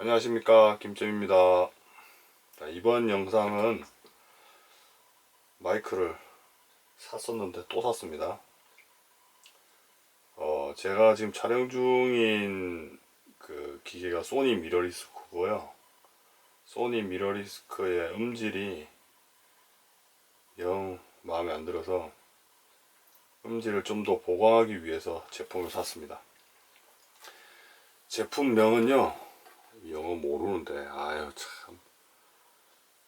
안녕하십니까. 김잼입니다. 자, 이번 영상은 마이크를 샀었는데 또 샀습니다. 어, 제가 지금 촬영 중인 그 기계가 소니 미러리스크고요. 소니 미러리스크의 음질이 영 마음에 안 들어서 음질을 좀 더 보강하기 위해서 제품을 샀습니다. 제품명은요 영어 모르는데 아유 참.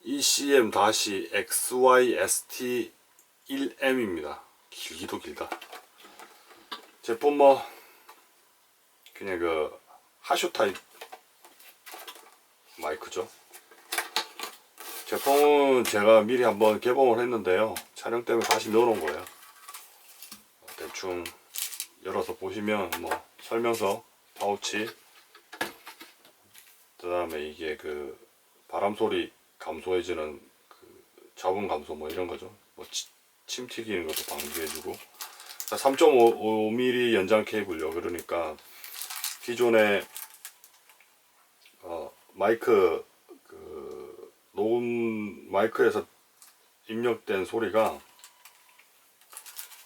ECM 다시 XYST 1M입니다. 길기도 길다. 제품 뭐 그냥 그 하쇼 타입 마이크죠. 제품은 제가 미리 한번 개봉을 했는데요. 촬영 때문에 다시 넣어놓은 거예요. 대충 열어서 보시면 뭐 설명서 파우치 그 다음에 이게 그 바람 소리 감소해주는 그 자분 감소 뭐 이런 거죠. 뭐 치- 침 튀기는 것도 방지해주고 3.5mm 연장 케이블요. 그러니까 기존에 어, 마이크 그 녹음 마이크에서 입력된 소리가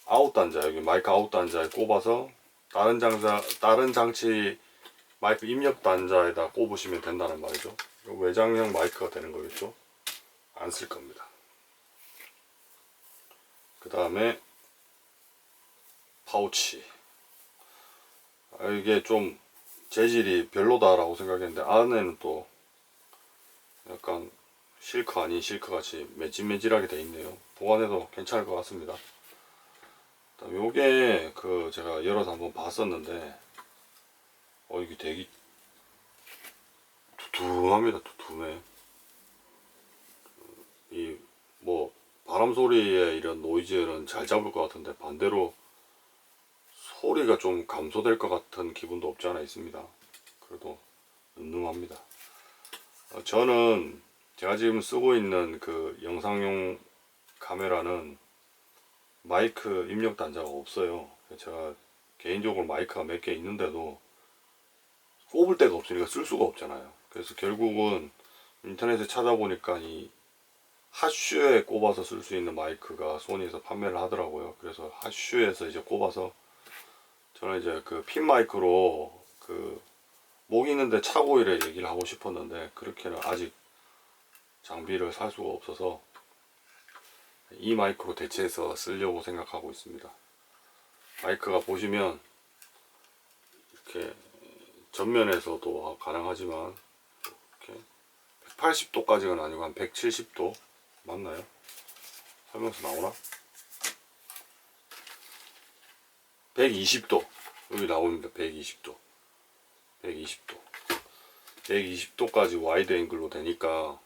아웃 단자 여기 마이크 아웃 단자에 꼽아서 다른 장자 다른 장치 마이크 입력 단자에다 꼽으시면 된다는 말이죠. 외장형 마이크가 되는 거겠죠. 안 쓸 겁니다. 그 다음에 파우치. 아, 이게 좀 재질이 별로다라고 생각했는데 안에는 또 약간 실크 아닌 실크 같이 매질매질하게 돼 있네요. 보관해도 괜찮을 것 같습니다. 요게 그 제가 열어서 한번 봤었는데 어 이게 되게 두툼합니다 두툼해. 이 뭐 바람 소리에 이런 노이즈는 잘 잡을 것 같은데 반대로 소리가 좀 감소될 것 같은 기분도 없지 않아 있습니다. 그래도 늠름합니다. 어, 저는 제가 지금 쓰고 있는 그 영상용 카메라는 마이크 입력 단자가 없어요. 제가 개인적으로 마이크가 몇 개 있는데도 꼽을 데가 없으니까 쓸 수가 없잖아요. 그래서 결국은 인터넷에 찾아보니까 이 핫슈에 꼽아서 쓸 수 있는 마이크가 소니에서 판매를 하더라고요. 그래서 핫슈에서 이제 꼽아서 저는 이제 그 핀 마이크로 그 목 있는데 차고 이래 얘기를 하고 싶었는데 그렇게는 아직 장비를 살 수가 없어서 이 마이크로 대체해서 쓰려고 생각하고 있습니다. 마이크가 보시면 이렇게 전면에서도 가능하지만 이렇게 180도까지는 아니고 한 170도 맞나요? 설명서 나오나? 120도 여기 나옵니다. 120도 120도 120도까지 와이드 앵글로 되니까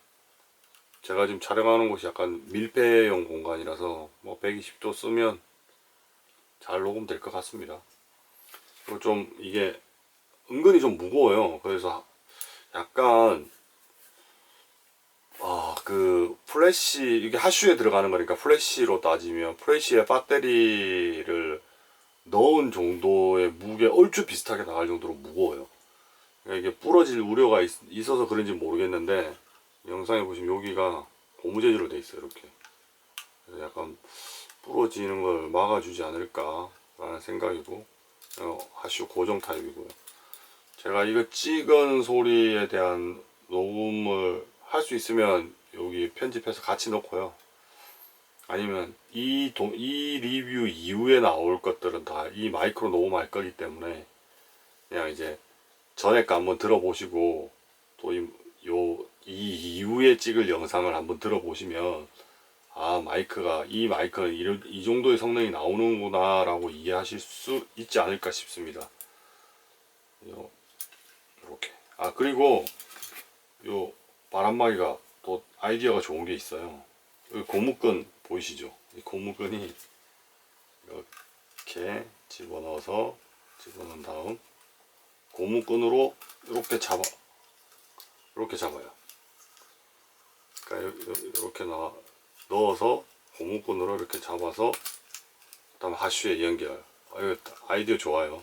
제가 지금 촬영하는 곳이 약간 밀폐형 공간이라서 뭐 120도 쓰면 잘 녹음될 것 같습니다. 그리고 좀 이게 은근히 좀 무거워요. 그래서 약간 아 그 플래시 이게 하슈에 들어가는 거니까 플래시로 따지면 플래시에 배터리를 넣은 정도의 무게 얼추 비슷하게 나갈 정도로 무거워요. 그러니까 이게 부러질 우려가 있, 있어서 그런지 모르겠는데 영상에 보시면 여기가 고무 재질로 돼 있어요. 이렇게 약간 부러지는 걸 막아주지 않을까라는 생각이고 어, 하슈 고정 타입이고요. 제가 이거 찍은 소리에 대한 녹음을 할 수 있으면 여기 편집해서 같이 넣고요. 아니면 이, 도, 이 리뷰 이후에 나올 것들은 다 이 마이크로 녹음할 거기 때문에 그냥 이제 전에 거 한번 들어보시고 또 이 요, 이 이후에 찍을 영상을 한번 들어보시면 아 마이크가 이 마이크는 이런, 이 정도의 성능이 나오는구나 라고 이해하실 수 있지 않을까 싶습니다. 요, 이렇게. 아 그리고 요 바람막이가 또 아이디어가 좋은 게 있어요. 여기 고무끈 보이시죠? 이 고무끈이 이렇게 집어넣어서 집어넣은 다음 고무끈으로 이렇게 잡아 이렇게 잡아요. 그러니까 이렇게 나 넣어서 고무끈으로 이렇게 잡아서 그다음 하슈에 연결. 아유, 아이디어 좋아요.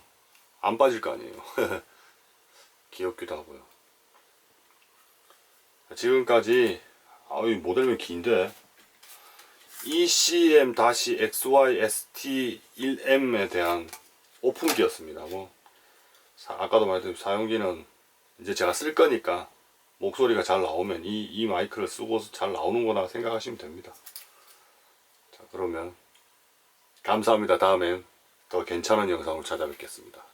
안 빠질 거 아니에요. 귀엽기도 하고요. 지금까지 아이 모델명 긴데 E ECM-XYST1M에 대한 오픈기였습니다. 뭐 사- 아까도 말했듯이 사용기는 이제 제가 쓸 거니까 목소리가 잘 나오면 이, 이 마이크를 쓰고 잘 나오는 거나 생각하시면 됩니다. 자 그러면 감사합니다. 다음엔 더 괜찮은 영상으로 찾아뵙겠습니다.